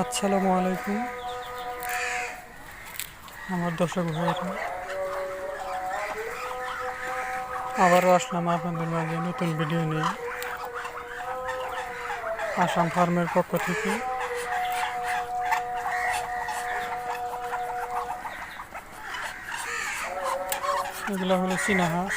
আসসালামু আলাইকুম। আমার দর্শক ভাইরা, আবারও আসলাম আপনাদের মাঝে নতুন ভিডিও নিয়ে। আসাম ফার্মের পক্ষ থেকে। এগুলো হলো চীনা হাঁস।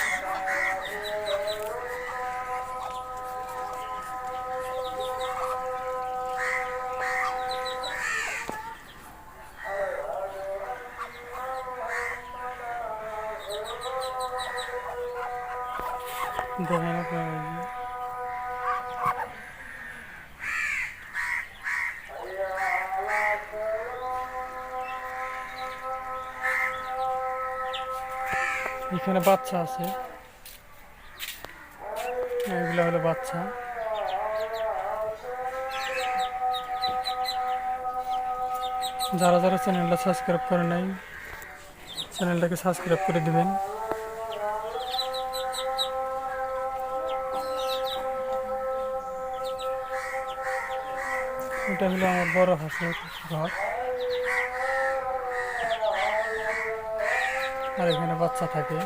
এখানে বাচ্চা আছে। এগুলো হলো বাচ্চা। যারা যারা চ্যানেলটা সাবস্ক্রাইব করে নাই চ্যানেলটাকে সাবস্ক্রাইব করে দিবেন। এটা হলো আমার বড় হাঁসের ঘর। আর এখানে বাচ্চা থাকে।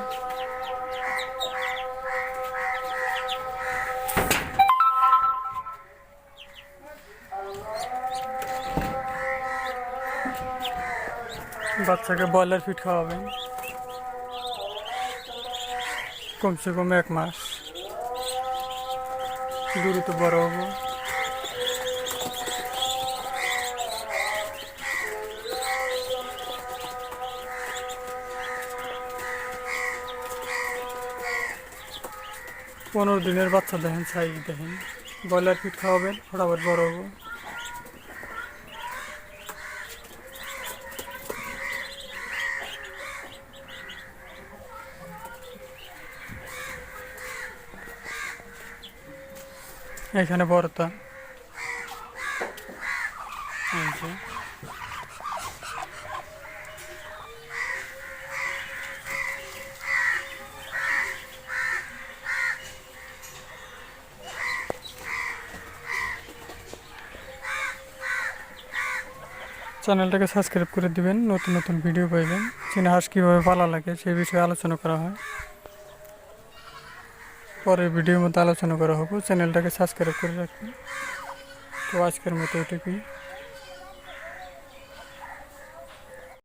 বাচ্চাকে ব্রয়লার ফিট খাওয়াবেন। কমসে কম এক মাস। দ্রুত বড় হব। পনেরো দিনের বাচ্চা দেখেন সাইজ দেখেন। ব্রয়লার ফিট খাওয়াবেন ফটাফট বড় হব। এখানে বড়টা চ্যানেলটাকে সাবস্ক্রাইব করে দিবেন, নতুন নতুন ভিডিও পাইবেন। চীনা হাঁস কীভাবে পালা লাগে সেই বিষয়ে আলোচনা করা হয়। পরের ভিডিওর মধ্যে আলোচনা করা হবে। চ্যানেলটাকে সাবস্ক্রাইব করে রাখবেন। তো আজকের মতো এটুকুই।